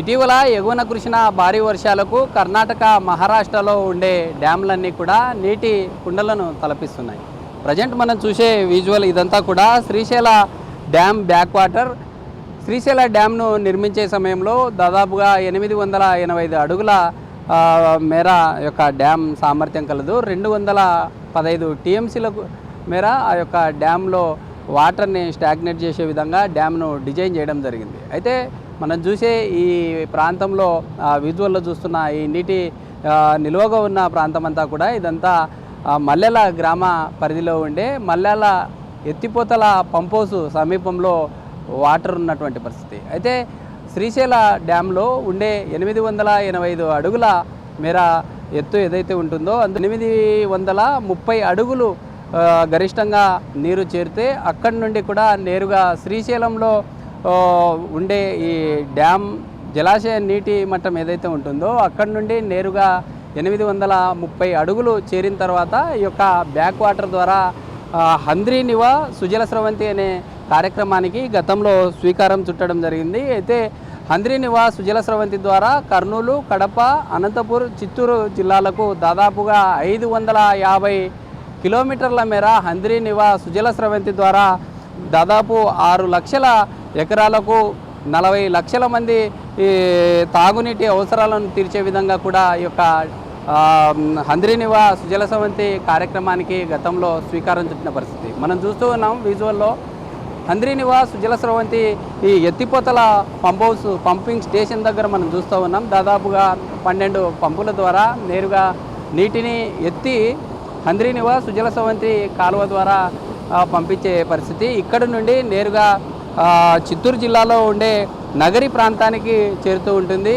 ఇటీవల ఎగువన కురిసిన భారీ వర్షాలకు కర్ణాటక మహారాష్ట్రలో ఉండే డ్యామ్లన్నీ కూడా నీటి కుండలను తలపిస్తున్నాయి. ప్రజెంట్ మనం చూసే విజువల్ ఇదంతా కూడా Srisaila dam back water Srisaila డ్యామ్ను నిర్మించే సమయంలో దాదాపుగా ఎనిమిది వందల ఎనభై ఐదు అడుగుల మేర యొక్క డ్యామ్ సామర్థ్యం కలదు. రెండు వందల పదహైదు టీఎంసీలకు మేర ఆ యొక్క డ్యామ్లో వాటర్ని స్టాగ్నేట్ చేసే విధంగా డ్యామ్ను డిజైన్ చేయడం జరిగింది. అయితే మనం చూసే ఈ ప్రాంతంలో విజువల్లో చూస్తున్న ఈ నీటి నిల్వగా ఉన్న ప్రాంతం అంతా కూడా ఇదంతా మల్లెల గ్రామ పరిధిలో ఉండే మల్లెల ఎత్తిపోతల పంపోసు సమీపంలో వాటర్ ఉన్నటువంటి పరిస్థితి. అయితే శ్రీశైల డ్యాంలో ఉండే ఎనిమిది వందల ఎనభై ఐదు అడుగుల మేర ఎత్తు ఏదైతే ఉంటుందో అందు ఎనిమిది వందల ముప్పై అడుగులు గరిష్టంగా నీరు చేరితే అక్కడి నుండి కూడా నేరుగా శ్రీశైలంలో ఉండే ఈ డ్యామ్ జలాశయ నీటి మట్టం ఏదైతే ఉంటుందో అక్కడి నుండి నేరుగా ఎనిమిది వందల ముప్పై అడుగులు చేరిన తర్వాత ఈ యొక్క బ్యాక్ వాటర్ ద్వారా ఆ, హంద్రీ నివా సుజల స్రవంతి అనే కార్యక్రమానికి గతంలో స్వీకారం చుట్టడం జరిగింది. అయితే హంద్రీ నివా సుజల స్రవంతి ద్వారా కర్నూలు కడప అనంతపూర్ చిత్తూరు జిల్లాలకు దాదాపుగా ఐదు వందల యాభై కిలోమీటర్ల మేర హంద్రీ నివా సుజల స్రవంతి ద్వారా దాదాపు ఆరు లక్షల ఎకరాలకు నలభై లక్షల మంది ఈ తాగునీటి అవసరాలను తీర్చే విధంగా కూడా ఈ యొక్క ఆ, హంద్రీనివా సుజల సవంతి కార్యక్రమానికి గతంలో స్వీకారం చుట్టిన పరిస్థితి. మనం చూస్తూ ఉన్నాం విజువల్లో హంద్రీనివా సుజల స్రవంతి ఈ ఎత్తిపోతల పంప్ హౌస్ పంపింగ్ స్టేషన్ దగ్గర మనం చూస్తూ ఉన్నాం. దాదాపుగా పన్నెండు పంపుల ద్వారా నేరుగా నీటిని ఎత్తి హంద్రీనివా సుజల స్రవంతి కాలువ ద్వారా పంపించే పరిస్థితి. ఇక్కడ నుండి నేరుగా చిత్తూరు జిల్లాలో ఉండే నగరి ప్రాంతానికి చేరుతూ ఉంటుంది.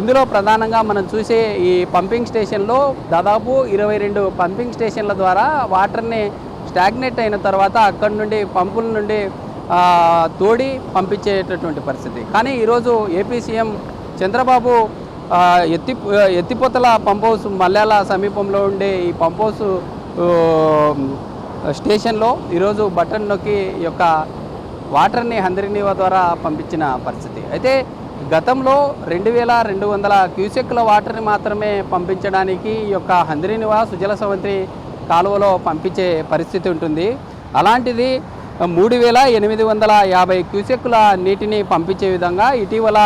ఇందులో ప్రధానంగా మనం చూసే ఈ పంపింగ్ స్టేషన్లో దాదాపు ఇరవై రెండు పంపింగ్ స్టేషన్ల ద్వారా వాటర్ని స్టాగ్నేట్ అయిన తర్వాత అక్కడి నుండి పంపుల నుండి తోడి పంపించేటటువంటి పరిస్థితి. కానీ ఈరోజు ఏపీ సీఎం చంద్రబాబు ఎత్తి ఎత్తిపోతల పంప్ హౌస్ మల్యాల సమీపంలో ఉండే ఈ పంప్ హౌస్ స్టేషన్లో ఈరోజు బటన్ నొక్కి ఈ యొక్క వాటర్ని హందరినీవ ద్వారా పంపించిన పరిస్థితి. అయితే గతంలో రెండు వేల రెండు వందల క్యూసెక్ల వాటర్ని మాత్రమే పంపించడానికి ఈ యొక్క హంద్రినివా సుజల సవంతి కాలువలో పంపించే పరిస్థితి ఉంటుంది. అలాంటిది మూడు వేల ఎనిమిది వందల యాభై క్యూసెక్ల నీటిని పంపించే విధంగా ఇటీవల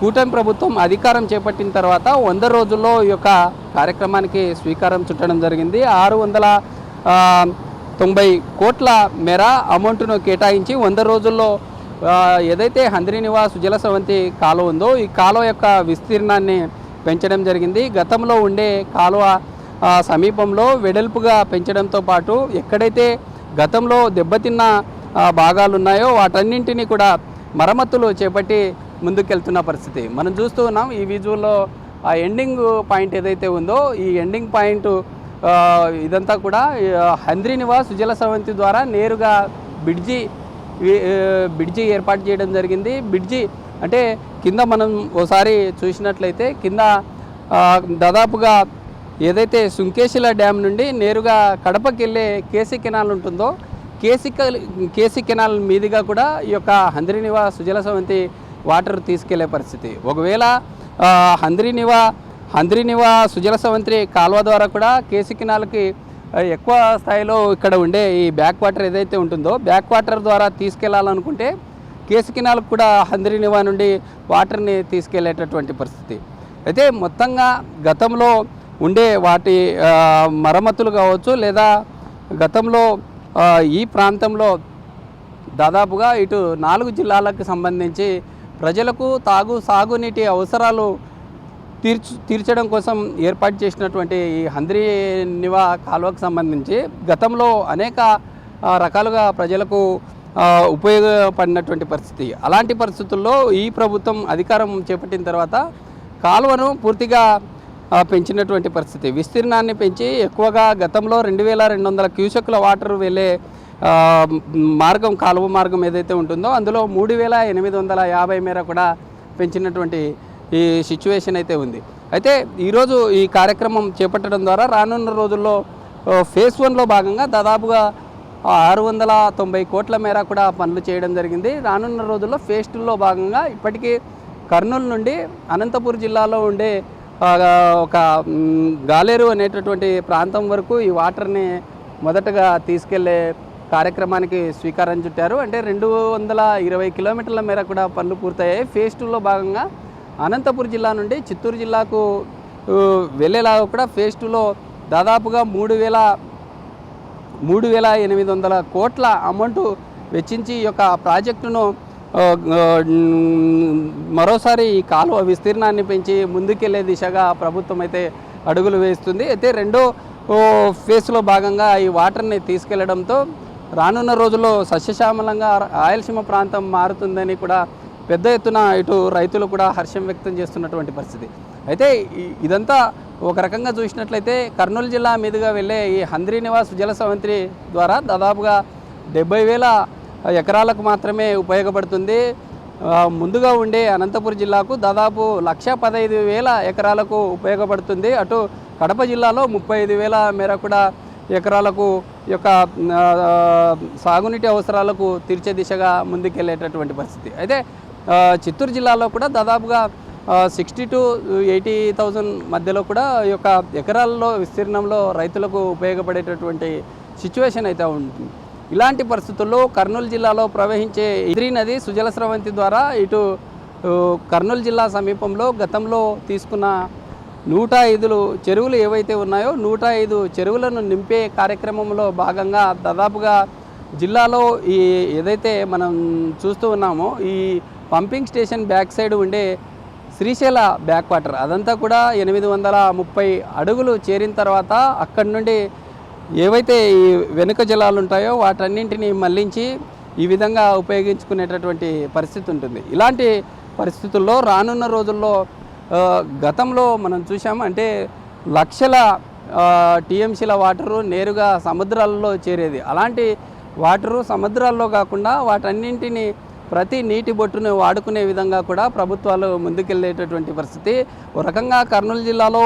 కూటమి ప్రభుత్వం అధికారం చేపట్టిన తర్వాత వంద రోజుల్లో ఈ యొక్క కార్యక్రమానికి స్వీకారం చుట్టడం జరిగింది. ఆరు వందల తొంభై కోట్ల మేర అమౌంట్ను కేటాయించి వంద రోజుల్లో ఏదైతే హంద్రీనివా నివాస్ సవంతి కాలువ ఉందో ఈ కాలువ యొక్క విస్తీర్ణాన్ని పెంచడం జరిగింది. గతంలో ఉండే కాలువ సమీపంలో వెడల్పుగా పెంచడంతో పాటు ఎక్కడైతే గతంలో దెబ్బతిన్న భాగాలు ఉన్నాయో వాటన్నింటినీ కూడా మరమ్మతులు చేపట్టి ముందుకెళ్తున్న పరిస్థితి. మనం చూస్తూ ఉన్నాం ఈ విజువల్లో ఆ ఎండింగ్ పాయింట్ ఏదైతే ఉందో ఈ ఎండింగ్ పాయింట్ ఇదంతా కూడా హంద్రి హంద్రీనివా సుజల సవంతి ద్వారా నేరుగా బిడ్జి బిడ్జి ఏర్పాటు చేయడం జరిగింది. బిడ్జి అంటే కింద మనం ఓసారి చూసినట్లయితే కింద దాదాపుగా ఏదైతే సుంకేశిల డ్యామ్ నుండి నేరుగా కడపకి వెళ్ళే కేసీ కెనాల్ ఉంటుందో K C K C canal మీదుగా కూడా ఈ యొక్క హంద్రీనివా సుజల సవంతి వాటర్ తీసుకెళ్ళే పరిస్థితి. ఒకవేళ ఆ, హంద్రీనివా హంద్రీనివా సుజల సవంత్రి కాలువ ద్వారా కూడా కేసీ ఎక్కువ స్థాయిలో ఇక్కడ ఉండే ఈ బ్యాక్ వాటర్ ఏదైతే ఉంటుందో బ్యాక్ వాటర్ ద్వారా తీసుకెళ్ళాలనుకుంటే కేసు కూడా హంద్రీనివా నుండి వాటర్ని తీసుకెళ్ళేటటువంటి పరిస్థితి. అయితే మొత్తంగా గతంలో ఉండే వాటి మరమ్మతులు కావచ్చు లేదా గతంలో ఈ ప్రాంతంలో దాదాపుగా ఇటు నాలుగు జిల్లాలకు సంబంధించి ప్రజలకు తాగు సాగునీటి అవసరాలు తీర్చు తీర్చడం కోసం ఏర్పాటు చేసినటువంటి ఈ హంద్రీ నివా కాలువకు సంబంధించి గతంలో అనేక రకాలుగా ప్రజలకు ఉపయోగపడినటువంటి పరిస్థితి. అలాంటి పరిస్థితుల్లో ఈ ప్రభుత్వం అధికారం చేపట్టిన తర్వాత కాలువను పూర్తిగా పెంచినటువంటి పరిస్థితి. విస్తీర్ణాన్ని పెంచి ఎక్కువగా గతంలో రెండు వేల రెండు వందల క్యూసెక్ల వాటర్ వెళ్ళే మార్గం కాలువ మార్గం ఏదైతే ఉంటుందో అందులో మూడు వేల ఎనిమిది వందల యాభై మేర కూడా పెంచినటువంటి ఈ సిచ్యువేషన్ అయితే ఉంది. అయితే ఈరోజు ఈ కార్యక్రమం చేపట్టడం ద్వారా రానున్న రోజుల్లో ఫేస్ ఫేజ్ వన్లో భాగంగా దాదాపుగా ఆరు వందల తొంభై కోట్ల మేర కూడా పనులు చేయడం జరిగింది. రానున్న రోజుల్లో ఫేజ్ టూలో భాగంగా ఇప్పటికీ కర్నూలు నుండి అనంతపూర్ జిల్లాలో ఉండే ఒక గాలేరు అనేటటువంటి ప్రాంతం వరకు ఈ వాటర్ని మొదటగా తీసుకెళ్ళే కార్యక్రమానికి శ్రీకారం చుట్టారు. అంటే రెండు వందల ఇరవై కిలోమీటర్ల మేర కూడా పనులు పూర్తయ్యాయి. ఫేజ్ టూలో భాగంగా అనంతపురం జిల్లా నుండి చిత్తూరు జిల్లాకు వెళ్ళేలాగా కూడా ఫేజ్ టూలో దాదాపుగా మూడు వేల మూడు వేల ఎనిమిది వందల కోట్ల అమౌంట్ వెచ్చించి ఈ యొక్క ప్రాజెక్టును మరోసారి ఈ కాలువ విస్తీర్ణాన్ని పెంచి ముందుకెళ్ళే దిశగా ప్రభుత్వం అయితే అడుగులు వేస్తుంది. అయితే రెండో ఫేస్లో భాగంగా ఈ వాటర్ని తీసుకెళ్ళడంతో రానున్న రోజుల్లో సస్యశ్యామలంగా రాయలసీమ ప్రాంతం మారుతుందని కూడా పెద్ద ఎత్తున ఇటు రైతులు కూడా హర్షం వ్యక్తం చేస్తున్నటువంటి పరిస్థితి. అయితే ఇదంతా ఒక రకంగా చూసినట్లయితే కర్నూలు జిల్లా మీదుగా వెళ్ళే ఈ హంద్రీ నివాస్ జలసవంత్రి ద్వారా దాదాపుగా డెబ్బై వేల ఎకరాలకు మాత్రమే ఉపయోగపడుతుంది. ముందుగా ఉండే అనంతపురం జిల్లాకు దాదాపు లక్ష పదహైదు వేల ఎకరాలకు ఉపయోగపడుతుంది. అటు కడప జిల్లాలో ముప్పై ఐదు వేల మేర కూడా ఎకరాలకు యొక్క సాగునీటి అవసరాలకు తీర్చే దిశగా ముందుకెళ్ళేటటువంటి పరిస్థితి. అయితే చిత్తూరు జిల్లాలో కూడా దాదాపుగా సిక్స్టీ టు ఎయిటీ థౌజండ్ మధ్యలో కూడా ఈ యొక్క ఎకరాల్లో విస్తీర్ణంలో రైతులకు ఉపయోగపడేటటువంటి సిచ్యువేషన్ అయితే ఉంటుంది. ఇలాంటి పరిస్థితుల్లో కర్నూలు జిల్లాలో ప్రవహించే ఇద్రీ నది సుజల స్రవంతి ద్వారా ఇటు కర్నూలు జిల్లా సమీపంలో గతంలో తీసుకున్న నూట ఐదులు చెరువులు ఏవైతే ఉన్నాయో నూట ఐదు చెరువులను నింపే కార్యక్రమంలో భాగంగా దాదాపుగా జిల్లాలో ఈ ఏదైతే మనం చూస్తూ ఉన్నామో ఈ పంపింగ్ స్టేషన్ బ్యాక్ సైడ్ ఉండే శ్రీశైల బ్యాక్ వాటర్ అదంతా కూడా ఎనిమిది వందల ముప్పై అడుగులు చేరిన తర్వాత అక్కడి నుండి ఏవైతే ఈ వెనుక జలాలు ఉంటాయో వాటన్నింటినీ మళ్ళించి ఈ విధంగా ఉపయోగించుకునేటటువంటి పరిస్థితి ఉంటుంది. ఇలాంటి పరిస్థితుల్లో రానున్న రోజుల్లో గతంలో మనం చూసాం అంటే లక్షల టీఎంసీల వాటరు నేరుగా సముద్రాల్లో చేరేది. అలాంటి వాటరు సముద్రాల్లో కాకుండా వాటన్నింటినీ ప్రతి నీటి బొట్టును వాడుకునే విధంగా కూడా ప్రభుత్వాలు ముందుకెళ్ళేటటువంటి పరిస్థితి. ఒక రకంగా కర్నూలు జిల్లాలో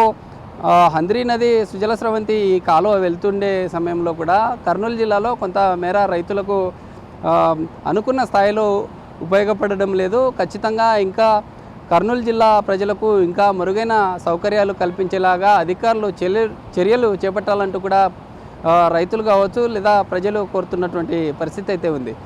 హంద్రీ నది సుజల స్రవంతి ఈ కాలువ వెళ్తుండే సమయంలో కూడా కర్నూలు జిల్లాలో కొంత మేర రైతులకు అనుకున్న స్థాయిలో ఉపయోగపడడం లేదు. ఖచ్చితంగా ఇంకా కర్నూలు జిల్లా ప్రజలకు ఇంకా మెరుగైన సౌకర్యాలు కల్పించేలాగా అధికారులు చర్యలు చేపట్టాలంటూ కూడా రైతులు కావచ్చు లేదా ప్రజలు కోరుతున్నటువంటి పరిస్థితి అయితే ఉంది.